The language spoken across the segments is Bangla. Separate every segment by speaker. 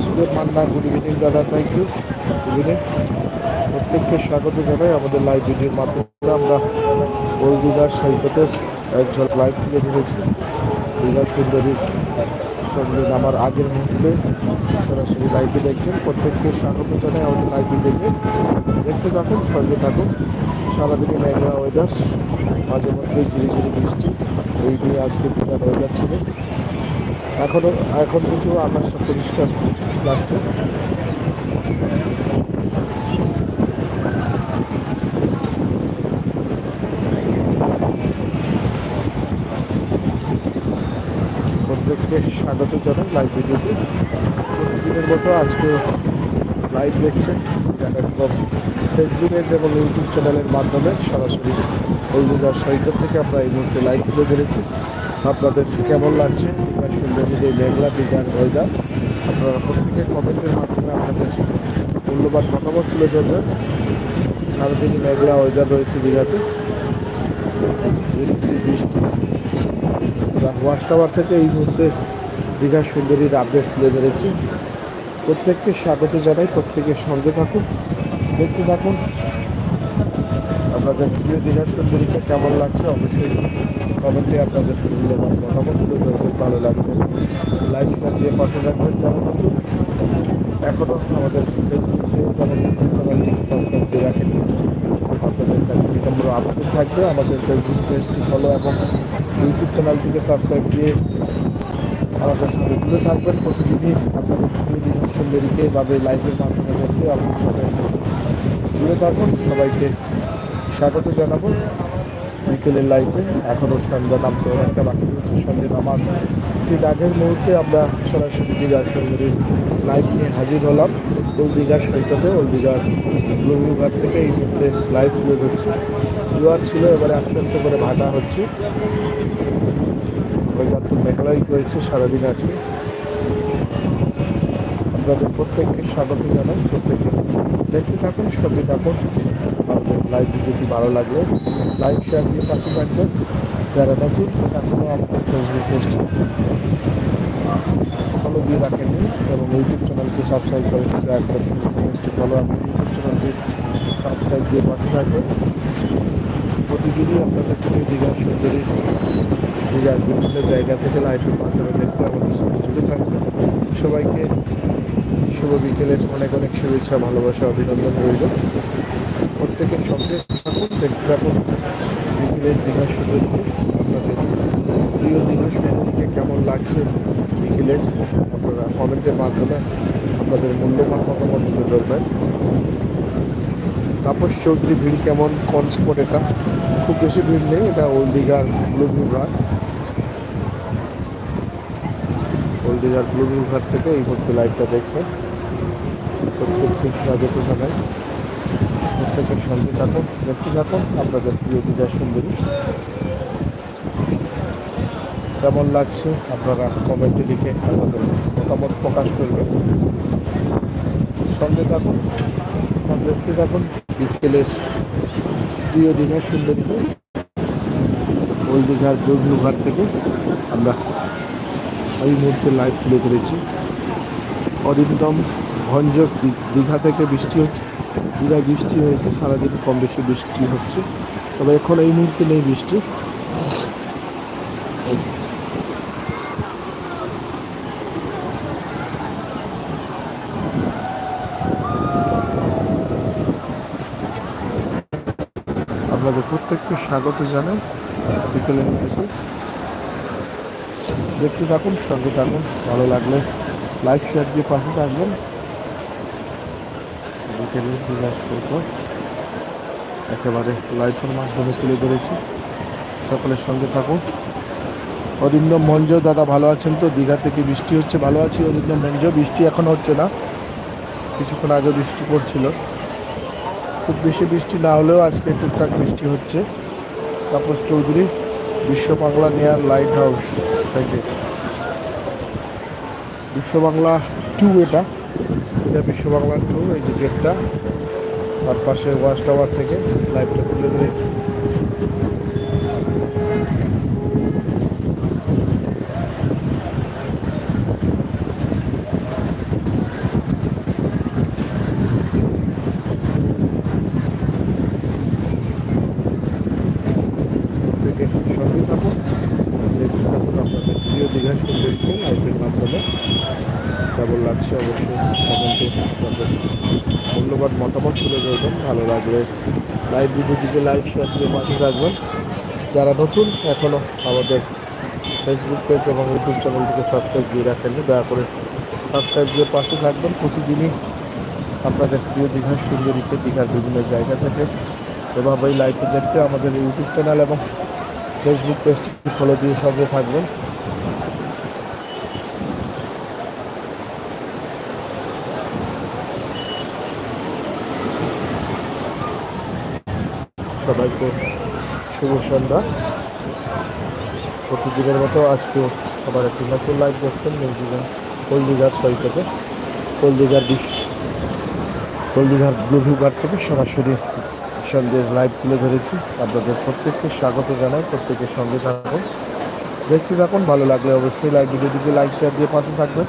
Speaker 1: বাসুদেব মান্না গুড ইভিনিং দাদা থ্যাংক ইউ ইভিনিং প্রত্যেককে স্বাগত জানাই আমাদের লাইভ ভিডিওর মাধ্যমে। আমরা ওল দীঘার সৈকতের একজন লাইভ তুলে ধরেছি। দীঘার সুন্দরীর সঙ্গে আমার আগের মুহূর্তে সরাসরি লাইভে দেখছেন। প্রত্যেককে স্বাগত জানাই আমাদের লাইভ ভিডিওতে। দেখতে থাকুন, সঙ্গে থাকুন। সারাদিনই মেঘলা ওয়েদার মাঝে মধ্যে ঝিরি ঝিরি বৃষ্টি। এই নিয়ে আজকে দীঘার ওয়েদার ছিল। এখনও এখন কিন্তু আকাশটা পরিষ্কার। লাগছে। প্রত্যেককে স্বাগত জানাই লাইভ ভিডিওতে। প্রতিদিনের মতো আজকে লাইভ দেখছেন এবং ফেসবুক এবং ইউটিউব চ্যানেলের মাধ্যমে সরাসরি হলদিঘার সৈকত থেকে আমরা এই মুহূর্তে লাইভ তুলে ধরেছি। আপনাদের কেমন লাগছে? দীঘার সুন্দরী মেঘলা দীঘার ওয়েদার আপনারা প্রত্যেকে কমেন্টের মাধ্যমে আপনাদের মূল্যবান মতামত তুলে ধরবেন। সারাদিনই মেঘলা ওয়েদার রয়েছে দীঘাতে বৃষ্টি। ওয়াচ টাওয়ার থেকে এই মুহূর্তে দীঘার সুন্দরীর আপডেট তুলে ধরেছি। প্রত্যেককে স্বাগত জানাই, প্রত্যেকের সঙ্গে থাকুন, দেখতে থাকুন। আপনাদের প্রিয় দীঘার সুন্দরীকে কেমন লাগছে অবশ্যই কমেন্টে আপনাদের মূল্যবান মতামত তুলে ধরবেন ভালো লাগবে। লাইক শেয়ার দিয়ে পাশে রাখবেন যেমন নতুন। এখনও আমাদের ফেসবুক পেজ এবং ইউটিউব চ্যানেলটিকে সাবস্ক্রাইব দিয়ে রাখেন। আপনাদের কাছে বিনম্র আবেদন থাকবে। আমাদের ফেসবুক পেজটি ফলো এবং ইউটিউব চ্যানেলটিকে সাবস্ক্রাইব দিয়ে আমাদের সাথে জুড়ে থাকবেন। প্রতিদিনই আপনাদের প্রিয় দীঘার সুন্দরীকে এভাবে লাইভের মাধ্যমে দেখতে আপনার সাথে জুড়ে থাকুন। সবাইকে স্বাগত জানাব। বিকেলের লাইভে এখনও সন্ধ্যা নামতে একটা বাকি রয়েছে সন্ধ্যে নামার। ঠিক আগের মুহূর্তে আমরা সরাসরি দীঘার সুন্দরীর লাইভ নিয়ে হাজির হলাম। ওল দীঘার সৈকতে ওল দীঘার ব্লুঘাট থেকে এই মুহূর্তে লাইভ তুলে ধরছি। জোয়ার ছিল, এবারে আস্তে আস্তে করে ভাটা হচ্ছে। ওয়েদার তো মেঘলাই রয়েছে সারাদিন আজকে। আপনাদের প্রত্যেককে স্বাগত জানাই প্রত্যেকে দেখতে থাকুন, সঙ্গে থাকুন। আমাদের লাইভ ভিডিওটি ভালো লাগলে লাইক শেয়ার দিয়ে পাশে থাকবেন। যারা নতুন এখনও আমাদের ফেসবুক পোস্ট ফলো দিয়ে রাখেননি এবং ইউটিউব চ্যানেলটি সাবস্ক্রাইব করেন দয়া করে পেজটি ফলো এবং ইউটিউব চ্যানেলটি সাবস্ক্রাইব দিয়ে পাশে থাকবেন। প্রতিদিনই আপনাদের প্রিয় দীঘার সুন্দরী, দীঘার বিভিন্ন জায়গা থেকে লাইভের মাধ্যমে দেখতে আমাদের সাথে জুড়ে থাকবেন। সবাইকে শুভ বিকেলের অনেক অনেক শুভেচ্ছা, ভালোবাসা, অভিনন্দন রইল। প্রত্যেকের সঙ্গে থাকুন দেখতে থাকুন বিকেলের দীঘা সুন্দরীকে আপনাদের প্রিয় দীঘা সুন্দরীকে কেমন লাগছে বিকেলের, আপনারা কমেন্টের মাধ্যমে আপনাদের মূল্যবান মতামত তুলে ধরবেন। তাপস চৌধুরী, ভিড় কেমন? কোন স্পট এটা? খুব বেশি ভিড় নেই, এটা ওল্ড দীঘার ব্লু ভিউ ঘাট ওল্ড দীঘার ব্লু ভিউ ঘাট থেকে এই মুহূর্তে লাইভটা দেখছেন। প্রত্যেককে স্বাগত জানাই। প্রত্যেকের সঙ্গে থাকুন, দেখতে থাকুন, আপনাদের প্রিয় দীঘার সুন্দরী। কেমন লাগছে আপনারা কমেন্টে লিখে আপনাদের মতামত প্রকাশ করবেন। সঙ্গে থাকুন, দেখতে থাকুন, বিকেলের প্রিয় দীঘার সুন্দরীকে ওই দীঘার ব্লু ঘাট থেকে আমরা এই মুহূর্তে লাইভ তুলে ধরেছি। অরিন্দম ভঞ্জক দীঘা থেকে বৃষ্টি হচ্ছে। দীঘায় বৃষ্টি হয়েছে, সারাদিন কম বেশি বৃষ্টি হচ্ছে। তবে এখন এই মুহূর্তে নেই বৃষ্টি। আপনাদের প্রত্যেককে স্বাগত জানাই বিকেলের থেকে দেখতে থাকুন, সঙ্গে থাকুন, ভালো লাগলে লাইক শেয়ার দিয়ে পাশে থাকবেন। বিকেলের দীঘার সৈকত একেবারে লাইফের মাধ্যমে তুলে ধরেছি। সকলের সঙ্গে থাকুন। অরিন্দম মঞ্জ, দাদা ভালো আছেন তো? দীঘা থেকে বৃষ্টি হচ্ছে, ভালো আছি অরিন্দম মঞ্জ। বৃষ্টি এখন হচ্ছে না। কিছুক্ষণ আগে বৃষ্টি পড়ছিল। খুব বেশি বৃষ্টি না হলেও আজকে টুকটাক বৃষ্টি হচ্ছে। তাপস চৌধুরী, বিশ্ব বাংলা নেয়ার লাইট হাউস থেকে। বিশ্ব বাংলা টু এটা। এটা বিশ্ব বাংলার টু এই যে গেটটা তার পাশে ওয়াশ টাওয়ার থেকে লাইভটা তুলে ধরেছি সঙ্গে থাকুন দেখতে থাকুন আপনাদের প্রিয় দীঘার সুন্দরীকে লাইভের মাধ্যমে কেমন লাগছে অবশ্যই কমেন্টে আপনাদের মূল্যবান মতামত তুলে ধরবেন ভালো লাগলে লাইভ ভিডিওটিকে লাইক শেয়ার দিয়ে পাশে থাকবেন। যারা নতুন এখনও আমাদের ফেসবুক পেজ এবং ইউটিউব চ্যানেলটিকে সাবস্ক্রাইব দিয়ে রাখেন দয়া করে সাবস্ক্রাইব দিয়ে পাশে থাকবেন। প্রতিদিনই আপনাদের প্রিয় দীঘার সুন্দরীকে দীঘার বিভিন্ন জায়গা থেকে এভাবেই লাইভে দেখতে আমাদের ইউটিউব চ্যানেল এবং ফেসবুক পেজটি ফলো দিয়ে সঙ্গে থাকবেন। সবাইকে শুভ সন্ধ্যা। প্রতিদিনের মতো আজকেও আবার একটি নতুন লাইভ দেখছেন নিউজিল্যান্ড হলদিঘাট সৈকতে হলদিঘাট বিশ হলদিঘাট ব্লুভিউ ঘাট থেকে সরাসরি সন্ধ্যের লাইভ তুলে ধরেছি। আপনাদের প্রত্যেককে স্বাগত জানাই, প্রত্যেকের সঙ্গে থাকুন। দেখতে থাকুন, ভালো লাগলে অবশ্যই লাইভ ভিডিওটিকে লাইক শেয়ার দিয়ে পাশে থাকবেন।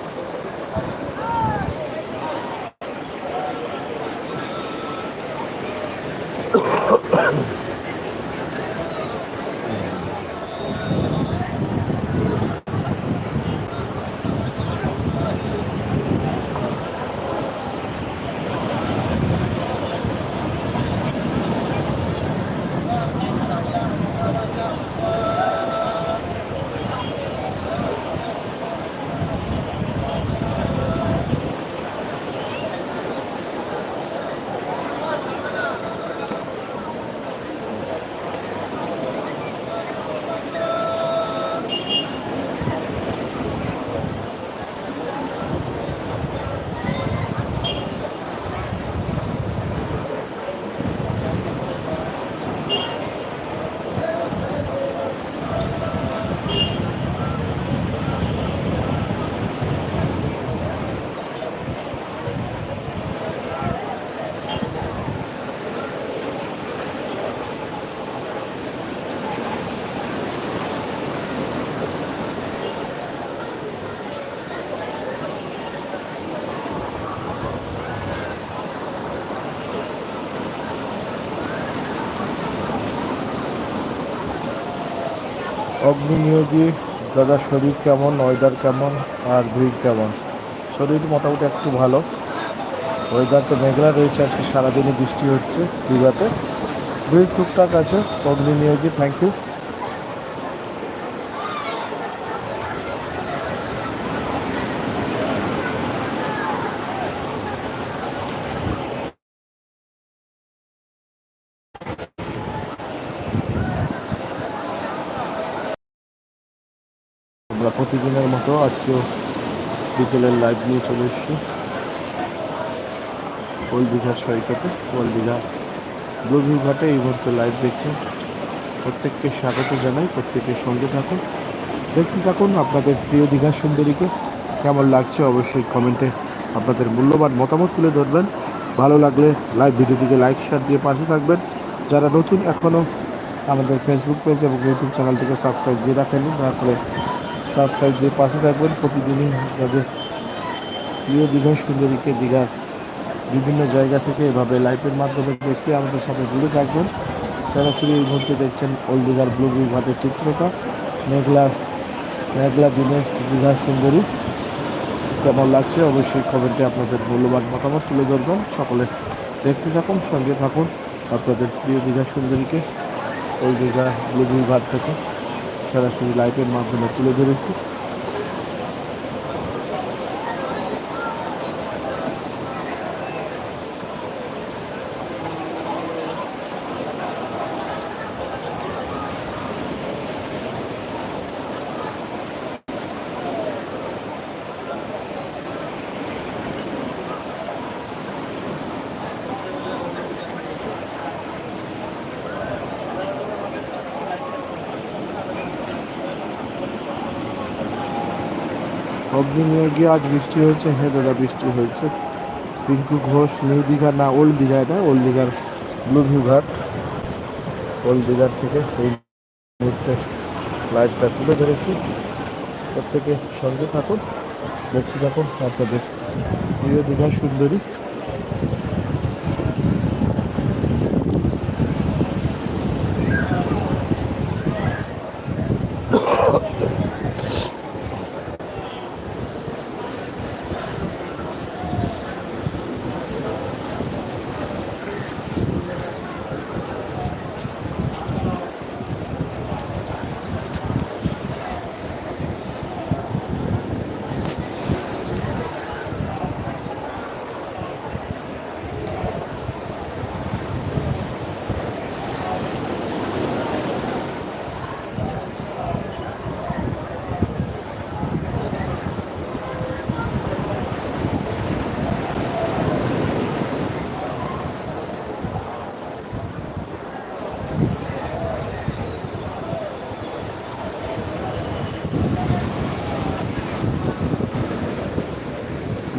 Speaker 1: অগ্নি নিয়োগী দাদা শরীর কেমন, ওয়েদার কেমন, আর ভিড় কেমন? শরীর মোটামুটি একটু ভালো। ওয়েদার তো মেঘলা রয়েছে, আজকে সারাদিনই বৃষ্টি হচ্ছে দীঘাতে। ভিড় টুকটাক আছে, অগ্নি নিয়োগী থ্যাংক ইউ আমরা প্রতিদিনের মতো আজকেও বিকেলের লাইভ নিয়ে চলে এসেছি। ওল দীঘার সৈকতে ওল দীঘা ব্লুভিউ ঘাটে এই মুহূর্তে লাইভ দেখছেন প্রত্যেককে স্বাগত জানাই, প্রত্যেকের সঙ্গে থাকুন। দেখতে থাকুন আপনাদের প্রিয় দীঘার সুন্দরীকে। কেমন লাগছে অবশ্যই কমেন্টে আপনাদের মূল্যবান মতামত তুলে ধরবেন। ভালো লাগলে লাইভ ভিডিওটিকে লাইক শেয়ার দিয়ে পাশে থাকবেন। যারা নতুন এখনও আমাদের ফেসবুক পেজ এবং ইউটিউব চ্যানেলটিকে সাবস্ক্রাইব দিয়ে রাখেননি, দয়া করে সাবস্ক্রাইব দিয়ে পাশে থাকবেন। প্রতিদিনই আপনাদের প্রিয় দীঘা সুন্দরীকে দীঘার বিভিন্ন জায়গা থেকে এভাবে লাইভের মাধ্যমে দেখতে আমাদের সাথে জুড়ে থাকবেন। সরাসরি এই মুহূর্তে দেখছেন ওল্ড দীঘার ব্লু ঘাটের চিত্রটা। মেঘলা মেঘলা দিনের দীঘা সুন্দরী। কেমন লাগছে অবশ্যই কমেন্টে আপনাদের মূল্যবান মতামত তুলে ধরবেন। সকলে দেখতে থাকুন, সঙ্গে থাকুন। আপনাদের প্রিয় দীঘা সুন্দরীকে ওই দীঘা ব্লু ঘাট থেকে সরাসরি লাইভের মাধ্যমে তুলে ধরেছি। অগ্নি নিয়ে আজ বৃষ্টি হয়েছে। হ্যাঁ দাদা, বৃষ্টি হয়েছে। পিঙ্কু ঘোষ নিউ দীঘা না ওল্ড দীঘা এটা ওল্ড দীঘার ব্লু ভিউ ঘাট ওল্ড দীঘার থেকে এই মুহূর্তে লাইটটা তুলে ধরেছি। প্রত্যেকে সঙ্গে থাকুন, দেখতে থাকুন, আপনাদের প্রিয় দীঘা সুন্দরী।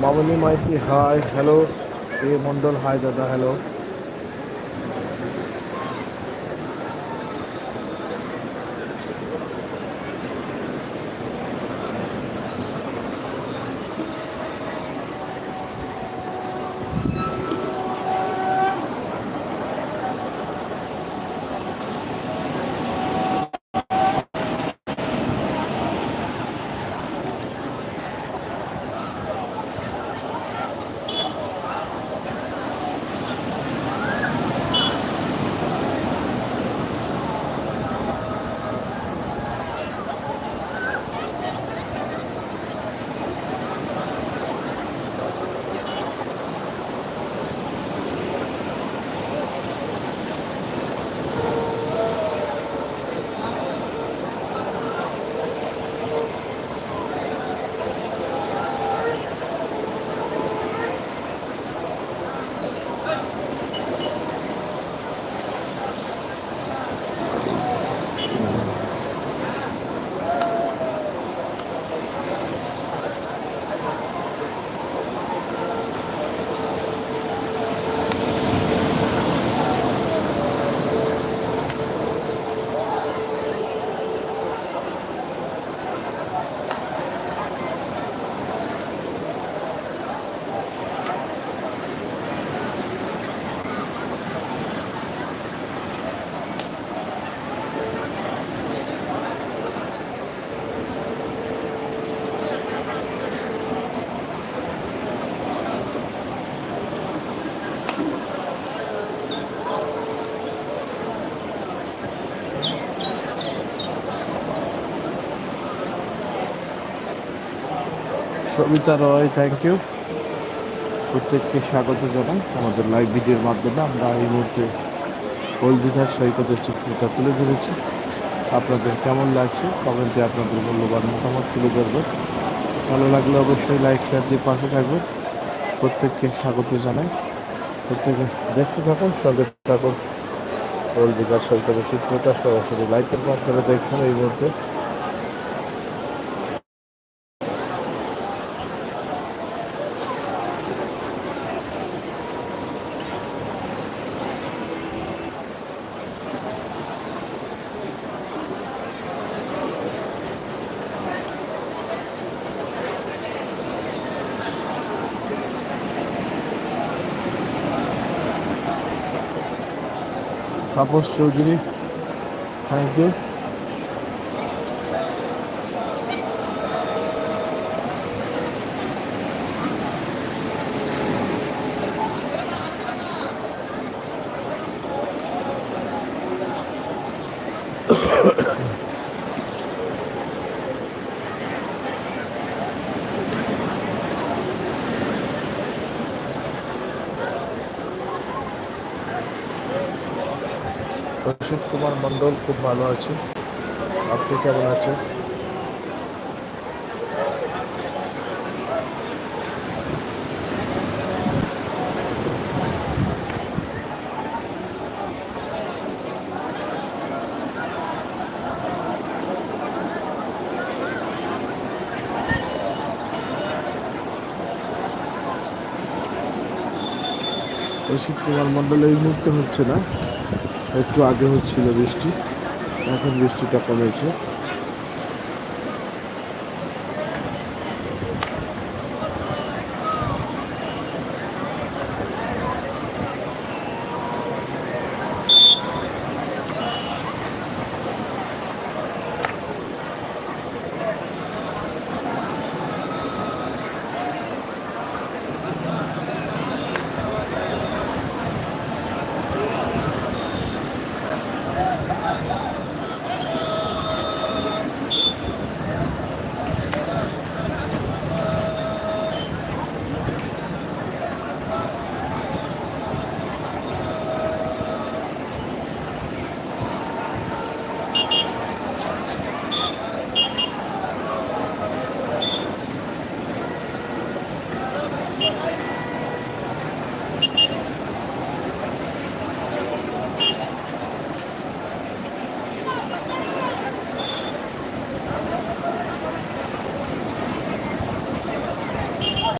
Speaker 1: Mamoni Maity hi hello A Mondal hi দাদা hello Sabita Roy thank you প্রত্যেককে স্বাগত জানাই। আমাদের লাইভ ভিডিওর মাধ্যমে আমরা এই মুহূর্তে হলদিঘাট সৈকতের চিত্রটা তুলে ধরেছি। আপনাদের কেমন লাগছে? কমেন্টে আপনাদের মূল্যবান মতামত তুলে ধরবেন ভালো লাগলে অবশ্যই লাইক শেয়ার দিয়ে পাশে থাকবেন। প্রত্যেককে স্বাগত জানাই। প্রত্যেকে দেখতে থাকুন, সঙ্গে থাকুন। হলদিঘাট সৈকতের চিত্রটা সরাসরি লাইভের মাধ্যমে দেখছেন এই মুহূর্তে। তাপস চৌধুরী থ্যাংক ইউ অশোক কুমার মণ্ডল খুব ভালো আছে। আপনি কেমন আছেন? অশোক কুমার মণ্ডল এই মুহূর্তে হচ্ছে না। একটু আগে হচ্ছিল বৃষ্টি এখন বৃষ্টিটা কমেছে।